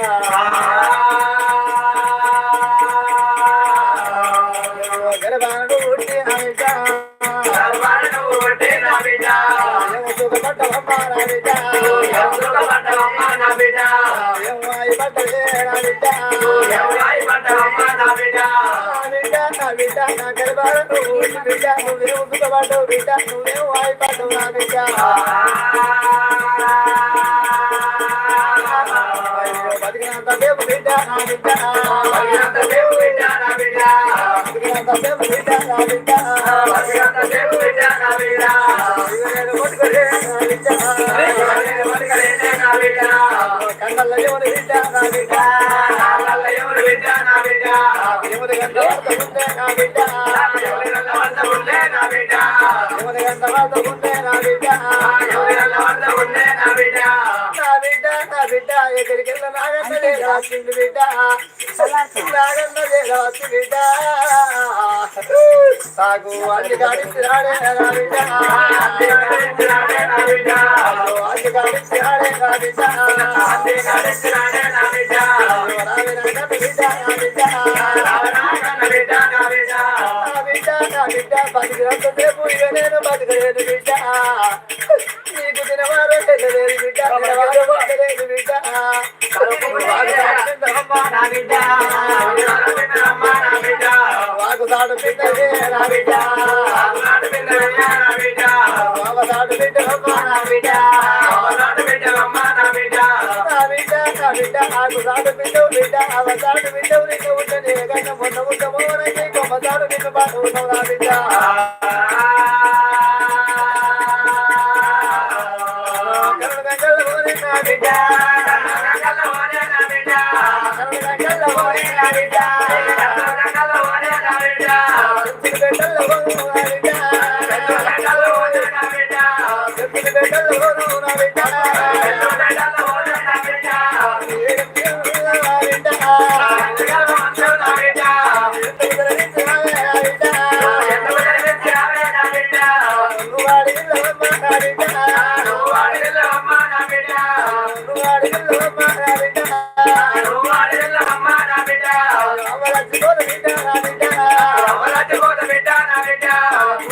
నువ్వే పుట్టి నా బిడ్డ సేపు బిడ్డ నా బిడ్డ బతికినంత సేపు బిడ్డ నా బిడ్డ కొట్టుకొనే నా బిడ్డ కళ్ళల్లో ఎవరు బిడ్డ నా బిడ్డ ఎనిమిది గంటల వరకు ఉంటే నా బిడ్డ ఎనిమిది గంటల వరకు ఉంటే నా బిడ్డ నా బిడ్డ నా బిడ్డ ఎక్కడికి వెళ్ళిన నాగన్నదే రాసింది బిడ్డ నాగన్నదే రాసి బిడ్డ. నాకు అన్ని కాడించి రాడే నా బిడ్డ. అన్ని కాడించి రాడే నా బిడ్డ. రావే నా బిడ్డ నా బిడ్డ. నా బిడ్డ నా బిడ్డ ఇక నేను బతకలేదు బిడ్డ నీకు తినవారు వెళ్ళలేదు బిడ్డ తినవారు వెళ్ళలేదు బిడ్డ వాకు తాడు బిడ్డలే నా బిడ్డ బావ తాడు నా బిడ్డ నా బిడ్డ నా బిడ్డ నాకు తాడు బిడ్డ అవ కన్నా మొన్న ఉండమో నైతే కొమ్మ తాడు నిన్ను బాధ ఉన్నావు నా బిడ్డ కరుణ గంగల పోరే నా బిడ్డ కరుణ గంగల పోరే నా బిడ్డ బిడ్డల పోరు నా బిడ్డ బిడ్డల పోరు నా బిడ్డ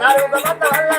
నాలుగు మంద వల్ల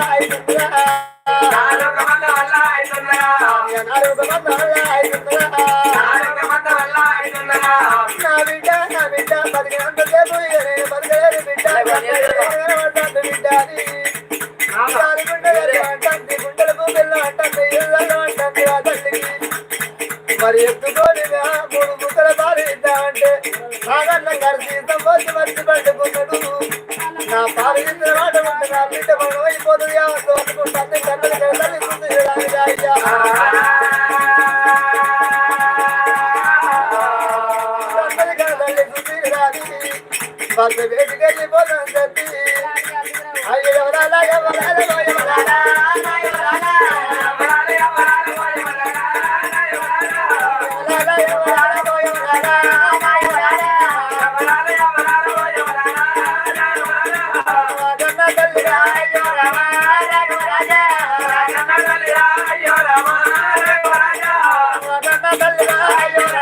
కన్న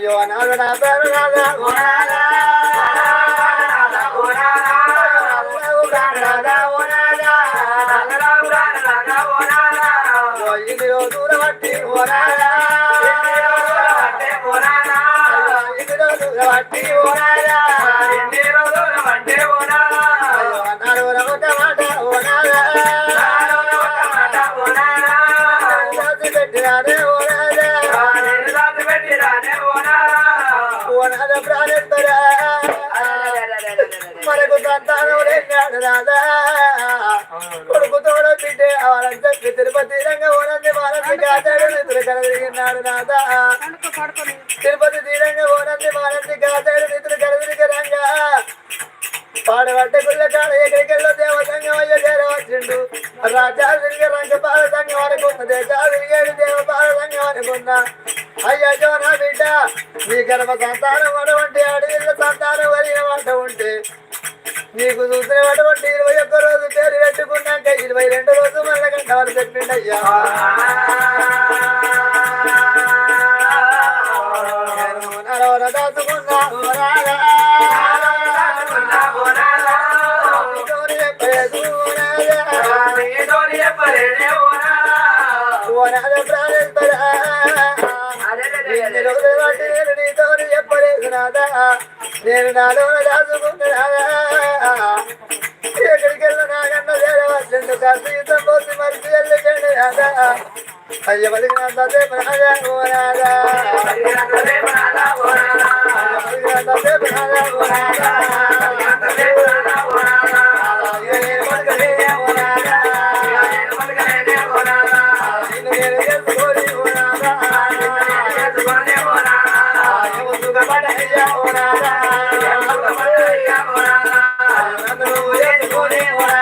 Yo, no, no, no, no, no, no, no, Tirupati Tirupati తీరంగా ఓనంది మానంది కాతాడు నిధులు కలదిరిక రంగా పాడబట్ట గుళ్ళ కాడ ఎక్కడికెళ్ళో దేవసంగం అయ్యో చేరవచ్చిండు రాజాలు తిరిగే రంగ పాల సంఘం అనుకున్నదే తిరిగేడు దేవ పాల సంఘం అనుకున్నా. అయ్యో బిడ్డ నీ గర్భ సంతానం అటువంటి అడవిళ్ళ సంతానం వరిగిన వంట ఉంటే నీకు చూసిన అటువంటి ఇరవై ఒక్క రోజు పేరు పెట్టుకున్నాక ఇరవై రెండు రోజు మళ్ళీ కంటవారు చెప్పిండి అయ్యా నేను నాలో దాచుకున్నారా చెండు కాశీతో కోసి మరిచి వెళ్ళకండి రాదా అయ్య బలిగినంత దేవరాజా ఓ రాజా బలిగినంత దేవరాజా ఓ రాజా Hola.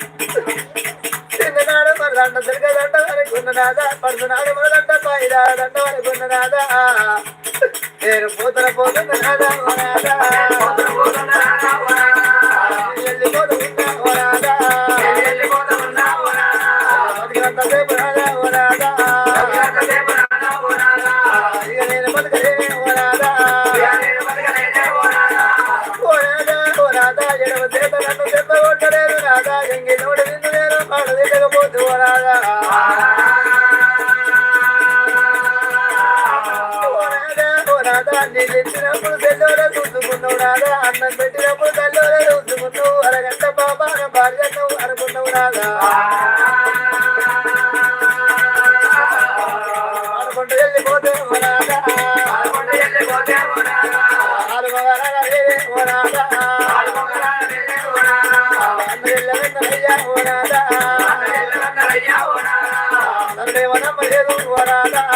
దండ దుర్గ దండ వరకున్ననాద పడుతున్నాడు మొదలంట పాయిదా దండ వరకున్ననాద నేను పోతన పోతున్న నాదా అన్ని తెచ్చినప్పుడు తెల్లోర చూసుకున్నవురాదా అన్నం పెట్టినప్పుడు తెల్లోర చూసుకున్నావు అరగంట పాపాన భార్యను అనుకున్నావు రాదా అనుకుంటూ వెళ్ళిపోతే రాదా Guarada.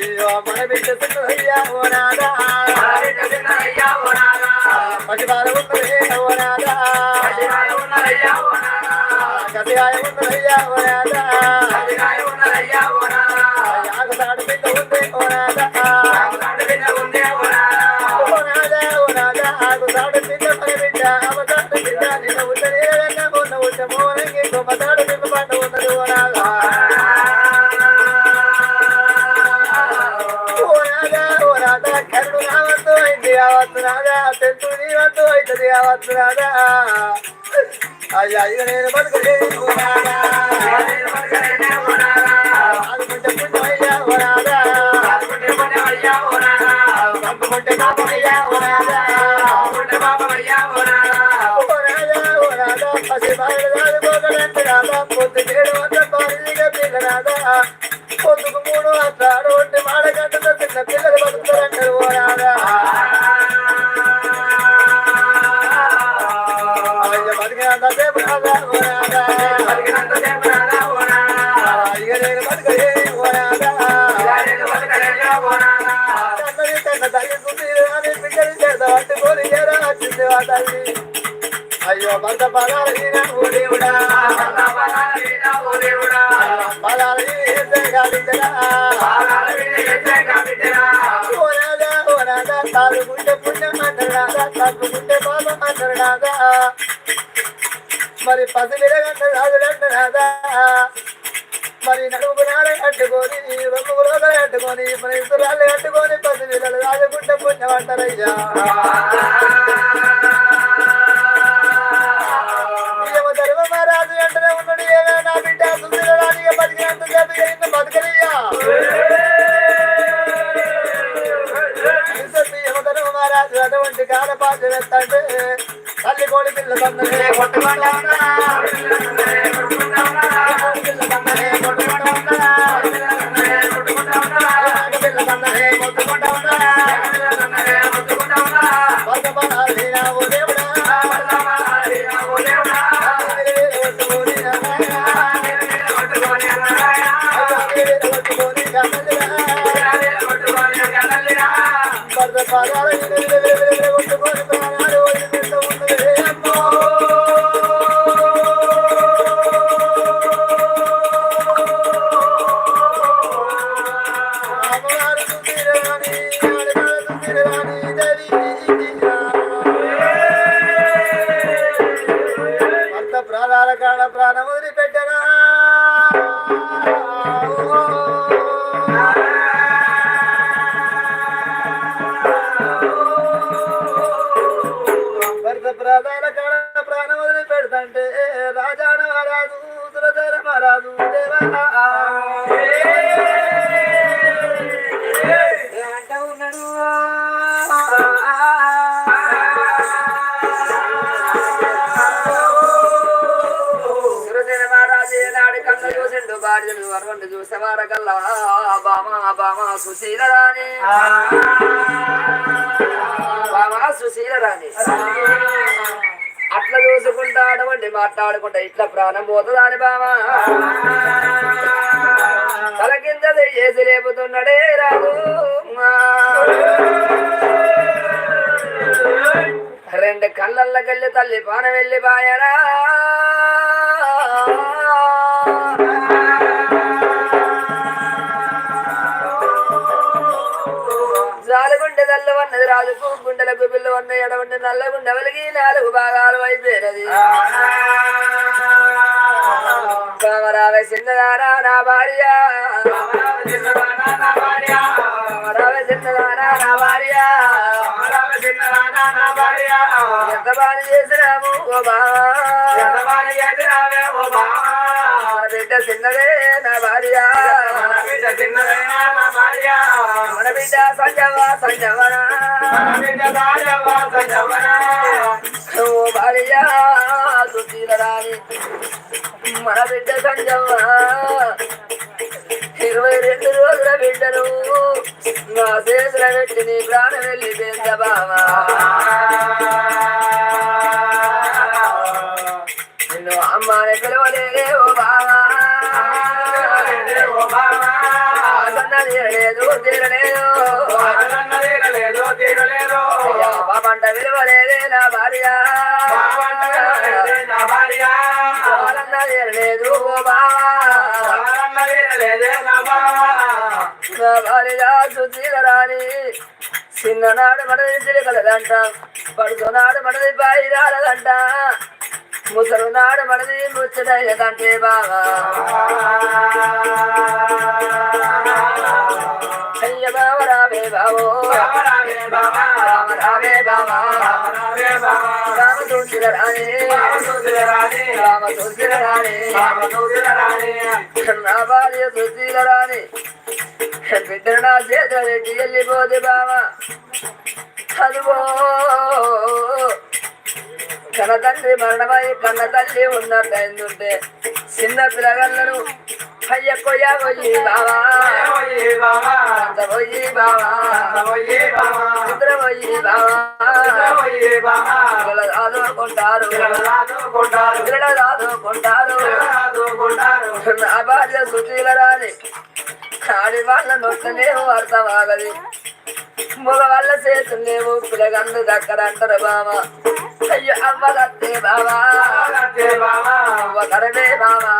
అయ్యో మన బిడ్డ చిన్నదయ్యా ఓ నాదా. పది బాల ఉన్నదే ఓ నాదా. గతిగాయ ఉన్నదయ్యా ఓ నాదా. యాగసాడు బిడ్డ కావచ్చు నాదా అయ్యా ఇక నేను బతుకులేను ఓ నాదా ఆదుకుంటే పుణ్యమయ్యా ఓ నాదా పాపమయ్యా ఓ నాదా ఓ నాదా ఓ పసి బాయలు కాదు పోగలంటే నాదా పొద్దు ఏడు వందల పాలిగా పిల్ల నాదా తల్లి అయ్యో భర్త పదాలు ఓ దేవుడా పుణ్యం అన్నారు నాదా పాపం అన్నారు మరి పసిపిరగంట రాజులంటాడా మరి నడుము నాడే కట్టుకొని రొమ్ము రోజులు కట్టుకొని మరి ఇద్దరు కట్టుకొని పసి పిల్లలు రాజుకుంటే పుణ్యం అంటారయ్యా తల్లి కోడి పిల్ల కొట్టుకుంటా కొట్టుకుంటా బామ సుశీల రాణి అట్లా చూసుకుంటా అటువంటి మాట్లాడుకుంటా. ఇట్లా ప్రాణం పోతుందా అని బామ తల కింద చేసి లేపుతున్నాడే రాదు రెండు కళ్ళల్లకెళ్ళి తల్లి పాన వెళ్ళి బాయరా జాలుగుండె నల్ల వన్నది రాజుకు గుండెలకు బిల్లు వన్న ఎడవండి నల్లగుండె వెలిగి నాలుగు భాగాలు అయిపోయినది. కామరావే చిన్నదారా నా భార్య. కామరావే చిన్నదారా నా భార్య. ఎంత బాని చేసినాము ఓ బావా మన బిడ్డ చిన్నదే నా భార్య. మన బిడ్డ సంజవ సంజవన. భార్య సుశీల రాణి. మన బిడ్డ సంజవ. ఇరవై రెండు రోజుల బిడ్డను నా చేతుల పెట్టి నీ ప్రాణం వెళ్ళి పెద్ద బావా. నిన్ను అమ్మాని పిలవలేదే ఓ బావా సన్నది తీరలేదు బాబంట విలువలేదే నా భార్య భార్య ఓ బావా నా భార్య సుశీల చిన్ననాడు మనది చిలకలదంట పడుతున్నాడు మనది బాయి రాలదంట ముసలు నాడు మనది ముచ్చటయ్యదంటే బావా అయ్య బావ రావే బావో రామ రావే బావా రామ సుశీల రాణి రామ సుశీల రాణి నా భార్య సుశీల రాణి బిడ్డను నా చేతుల రెడ్డి వెళ్ళిపోతే బావా అదిగో కన్న తండ్రి మరణమై కన్న తల్లి ఉన్నట్టయిందంటే చిన్న పిల్లగళ్ళను అయ్య కొయ్య పోయి బావా అంత పోయి బావా ఇద్దరు పోయి బావా పిల్లలు ఆదుకుంటారు పిల్లలు ఆదుకుంటారు నా భార్య సుశీల రాని ఆడి వాళ్ళ నొట్టనేమో అర్థం ఆగది మగ వాళ్ళ చేతులేమో పిల్లగందు దక్కర అంటారు బావా అయ్యో అవ్వదత్తే బావా అవ్వ కరమే బావా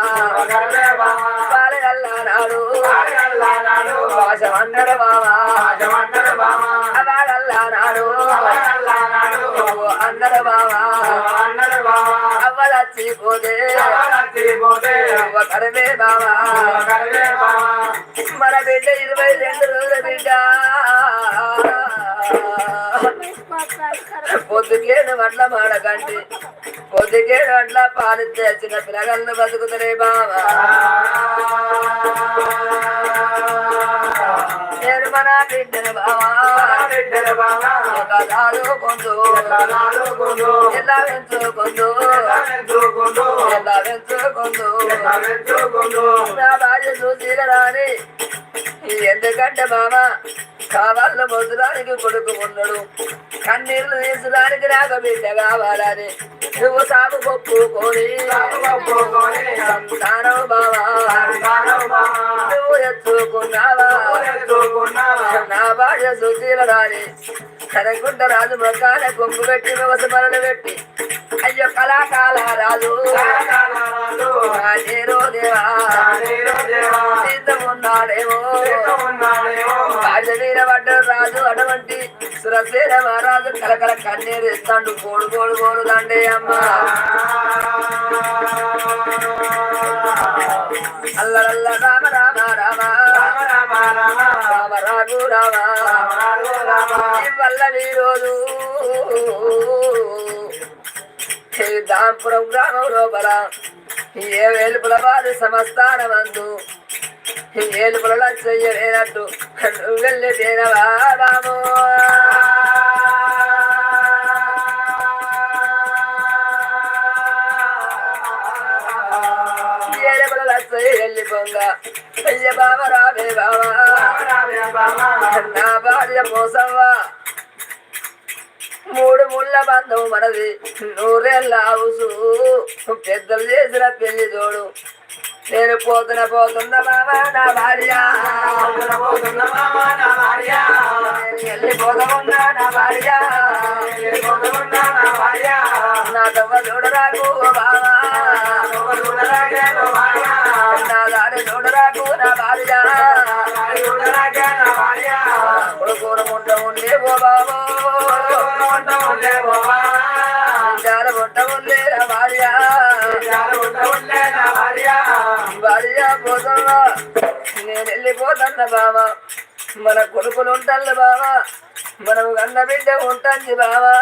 భాష అందరు బావా అవాగల్లా నాడు అందరు బావా అవ్వదచ్చి పోతే అవ్వ కరమే బావా మన బిడ్డ ఇరవై రెండు రోజుల బిడ్డ పొద్దుకేడు అట్లా మాడకండి పొద్దుకేడు అట్లా పాలిస్తే చిన్న పిల్లగాళ్ళు బతుకుతారే బావా. నిర్మణ మన బావా. ఒక దాదుకుందు ఎలా పెంచుకుందు ఎలా పెంచుకుందు నా భార్య చూసిన రాని ఎందుకంటే మామ కావాల మధురానికి కొడుకు ఉన్నాడు. కన్నీళ్ళు తీసడానికి నాకు బిడ్డ కావాలని నువ్వు సాగు ఒప్పుకొని. సంతానం బావా. నువ్వు ఎత్తుకున్నావా? నా భార్య సుశీల రాని కనకుంట రాజు మొక్కాల కొంగు పెట్టి వ్యవసమరణ పెట్టి అయ్యో కళాకాల రాజు నీరో దేవా సీతమున్నాడేమో రాజవీర పడ్డ రాజు అటువంటి సురసేన మహారాజు కలకల కన్నీరు ఇస్తాడు. గోడు గోడు గోడు దండే అమ్మ. అల్లరల్ల రామ రామ రామ. రామ రాఘు రామ. వల్ల ఈరోజు దాంపురం గ్రామం లోపల. ఏ వేలుపుల వారి సమస్థానమందు ఏలుపుల చెయ్యలేనట్టు వెళ్ళి తేనవా రాము. ఏలుపుల వెళ్ళిపోంగ అయ్య బావ రావే బావా. నా భార్య మోసవ్వా. మూడు ముళ్ళ బంధం మనది. నూరేళ్ళ హౌసు. పెద్దలు చేసిన పెళ్ళి జోడు నేను పోతున్న పోతున్న బాబా నా భార్య. నా భార్య. నా చూడరాకు నా దారి చూడరాకు నా భార్య. ముంట ఉండే ఓ బాబో. జాల ముంట ఉండే భార్య భార్య పోతున్నా నేను వెళ్ళిపోతున్నా బావా మన కొడుకులు ఉంటాను బావా మనం కన్న బిడ్డ ఉంటుంది బావా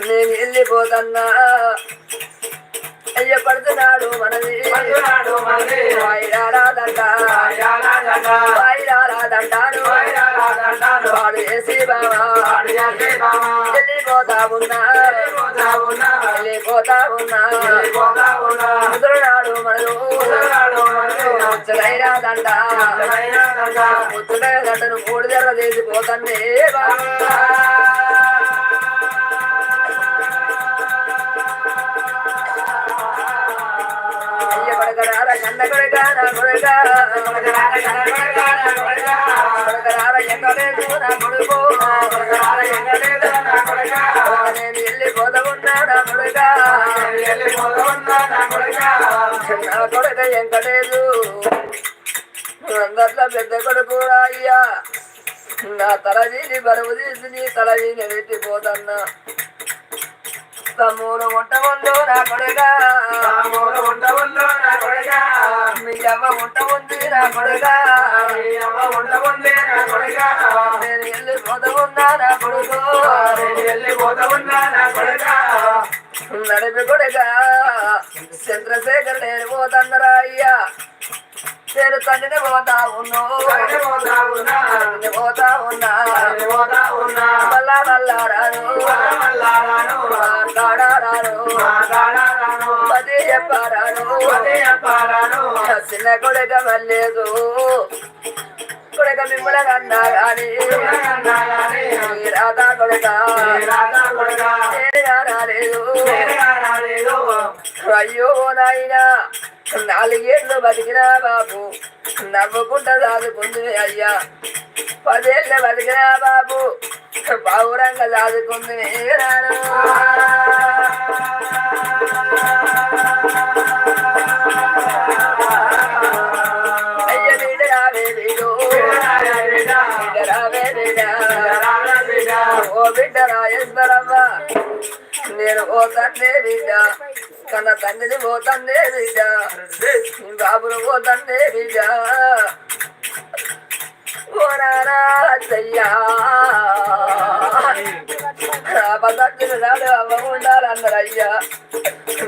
నేను వెళ్ళిపోతున్నా అయ్య పడుతున్నాడు మనది. వాయిదారాదంటాను వాడు వేసి బావా. వెళ్ళిపోతా ఉన్నా. వెళ్ళిపోతా ఉన్నా. ముద్రనాడు మనదు ముచ్చటైరాదంట ముచ్చటైరాదంటను మూడు జర చేసిపోతానే బావా కన్న కొడక నా కొడక పడకరార ఎక్కలేదు నా కొడుకు బరువు వెళ్ళిపోతావు నీ నా కొడుక నా కొడుక వెంకటేశు అందట్ల పెద్ద కొడుకు అయ్యా నా తల తీసి బరువు తీసి నీ పెట్టిపోతన్నా తమ్ముడు వంట వండు నా మీ అమ్మ వంట ఉంది నా కొడుక. నేను వెళ్ళిపోతా ఉన్నా నా కొడుకు. నడిపి కొడుక. చంద్రశేఖర్ నేను పోతన్నరా అయ్యా. నేను తండ్రిని పోతా ఉన్నో. పోతా ఉన్నా. మళ్ళా మళ్ళా రాను మాట్లాడారాను. పది చెప్పారాను. చిన్న కొడుక మళ్ళేదు కొడక మిమ్మల్ని కన్నా కానీ రాధా రాలేదు అయ్యో నాయనా నాలుగేళ్ళు బతికినా బాబు నవ్వుకుంటా దాదుకుంది అయ్యా పదేళ్ళు బతికినా బాబు పౌరంగా దాదుకుంది రాను ఓ నేను పోతానే బిడ్డ. కన్న తండ్రిని పోతానే బిడ్డ. నీ బాబును పోతానే బిడ్డ. ఓ నానా అత్తయ్యా నాడు అమ్మ ఉండాలన్నారయ్యా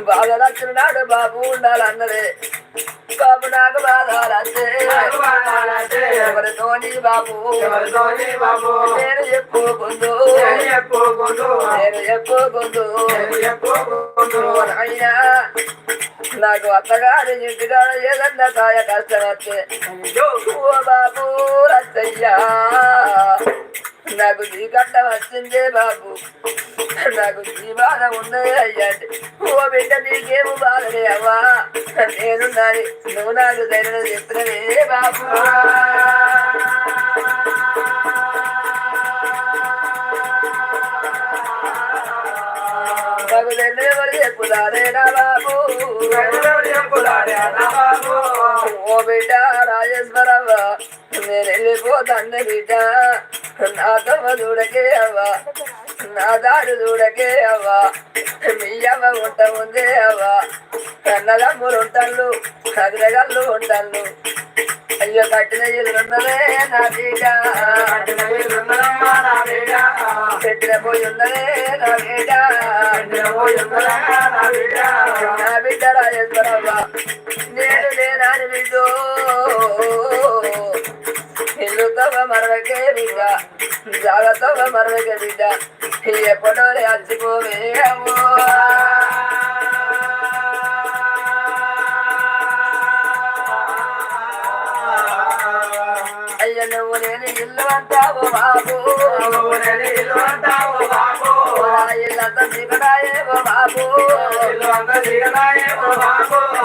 బాధ నచ్చిన నాడు బాబు ఉండాలన్నదే బాబు నాకు బాధ రాస్తే ఎవరితోని బాబు? నేను చెప్పుకుందు నేను చెప్పుకుందు అయినా నాకు అత్తగారి ఇంటికాడ ఏదన్నా కాయ కష్టం వస్తే ఓ బాబు రచ్చయ్యా నాకు ఈ గడ్డ వచ్చిందే బాబు. నాకు ఈ బాధ ఉన్నది అయ్యా ఓ బిడ్డ నీకేము బాధలే అవ్వా. నేను నాని నువ్వు నాకు ధైర్యం చెప్పినవే బాబు. ఓ బిడ్డ రాజేశ్వరవ్వ నేను వెళ్ళిపోతాను బిడ్డ నా తమ్మ చూడకే అవ్వ నా దాడు చూడకే అవ్వ మీ ఉంట ముందే అవ్వ కన్నదమ్ములు ఉంటాళ్ళు కదిరగళ్ళు ఉంటాళ్ళు అయ్యో కట్టిన ఇల్లున్నదే నా బిడ్డ పెట్టిన పోయి నా బిడ్డ నా బిడ్డ నేను లేనాని బిడ్డో ఇల్లు మరవకే బిడ్డ జాగ్రత్తవ మరవకే బిడ్డ ఎప్పుడో అచ్చిపోవే అమ్మో అయ్య నువ్వు నేను ఇల్లు అంటావు బాబు. నా ఇల్లంతా దిగడాయేవో బాబు.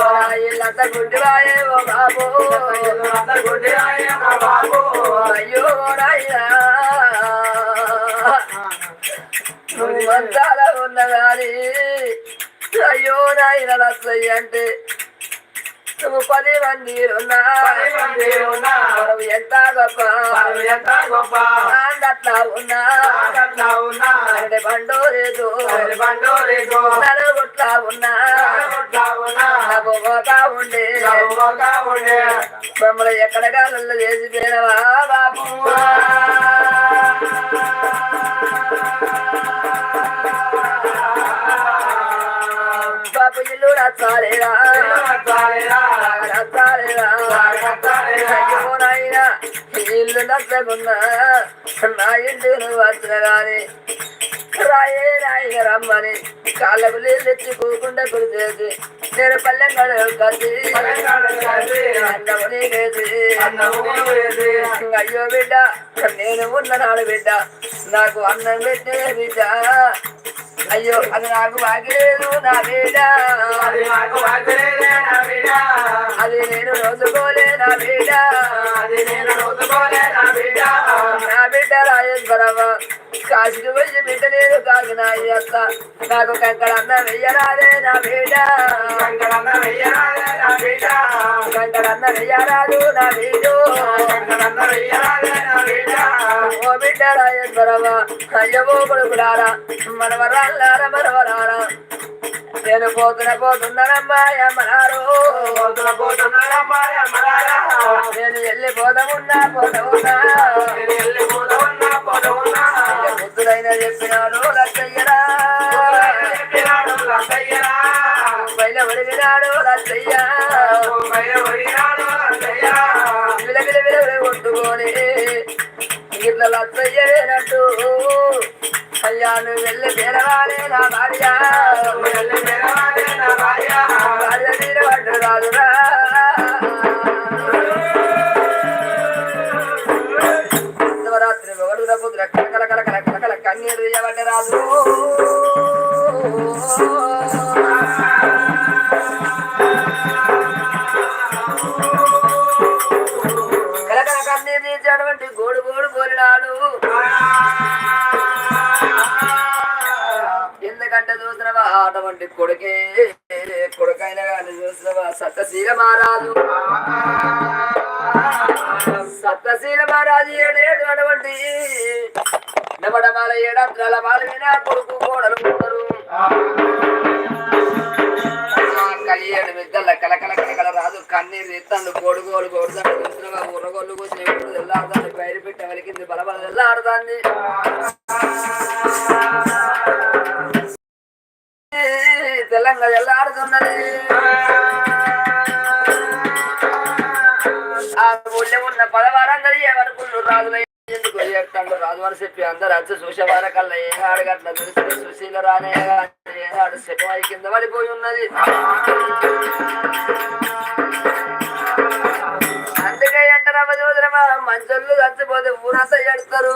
నా ఇల్లంతా గుడ్డివాయేవో బాబు. అయ్యో నాయనా నువ్వు మంచాల ఉన్నదాని. అయ్యో నాయన రసయ్య అంటే నువ్వు పది మంది ఉన్నా మనం ఎంత గొప్ప. అట్లా ఉన్నా. అరటి పండు లేదు. నలుగుట్లా ఉన్నా. నాకు ఒక ఉండే. మమ్మల్ని ఎక్కడ కాలంలో చేసి పోయినవా బాబు? బాబు ఇల్లు నచ్చాలేరా నచ్చాలేరా అయ్యో నాయనా, ఈ ఇల్లు నచ్చకున్నా నా ఇంటికి వచ్చిన గాని రాయే రాయిగా రమ్మని కాళ్ళకు నీళ్ళు ఎత్తి కూకుండా కుడిచేసి నేను పల్లెం కట్టి అన్నము నీకేసి అయ్యో బిడ్డ నేను ఉన్ననాడు బిడ్డ నాకు అన్నం పెట్టే బిడ్డ. అయ్యో అది నాకు బాగలేదు నా బిడ్డ. అది నేను రోజుకోలే నా బిడ్డ. నా బిడ్డ రాజేశ్వరమ్మ. కాశీకి వెళ్ళి బిడ్డ నేను కాకి నా అత్త నాకు కంకడన్న వెయ్యరాదే నా బిడ్డ. కంకణన్న వెయ్యరాదే నా బిడ్డ. కంకడన్న వెయ్యరాదు నా బిడ్డు. కంకణన్న వెయ్యరాదే నా బిడ్డ. ఓ బిడ్డ రాజేశ్వరమ్మ అయ్యవో కొడుకులారా మనవరాళ్ళారా మనవరారా. నేను పోతున్న పోతున్నానమ్మా అమ్మనారు పోతున్న పోతున్నారమ్మా అమ్మలారా నేను వెళ్ళిపోదామున్నా పోతామున్నా నేను వెళ్ళిపోతా ఉన్నా పోతా ఉన్నా ముద్దులైన చెప్పినాడు లచ్చయ్యరా. చెప్పినాడు లచ్చయ్యరా. పైన ఒడిగినాడు లచ్చయ్య. పైన ఒడిగినాడు కొట్టుకొని ఇట్లా లచ్చయ్యేనట్టు అయ్యా నువ్వు వెళ్ళి తెరవాలి నా భార్య. వెళ్ళి నా భార్య. భార్య తీరబడ్డు రాదురా. శివరాత్రి ఒకడుగుల పుత్ర కలకల కలకల కలకల కన్నీరు ఇయ్యబడ్డ రాదు. కొడుకే కొడుకైనా కానీ చూసినవా సత్యశీల మహారాజు. సత్యశీల మహారాజు ఏడేడు అటువంటి. నమడమాల ఏడంత్రాల మాల కొడుకు కోడలు ఉన్నారు కలియాడు మిద్దల కలకల కలకల రాదు కన్నీరు ఎత్తాను గోడు గోడు చూసినవా ఉర్రగోళ్ళు కూర్చుని ఎప్పుడు తెల్లాడుతాను బయట పెట్టి వలికింది బలబల తెల్లాడుతాంది తెలంగాణ ఎల్లాడుతున్నది ఆ ఊళ్ళో ఉన్న పదవారందరూ ఏమనుకున్నారు రాజులయ్య ఎందుకు చెప్తాడు రాజు చెప్పి అందరు వచ్చి చూసేవార కల్లా ఏనాడు గట్ల తెలిసి సుశీల రానే ఏనాడు శివాయి కింద పడిపోయి ఉన్నది. అందుకే అంటారా మంచోళ్ళు చచ్చిపోతే ఊరంతా ఎడతారు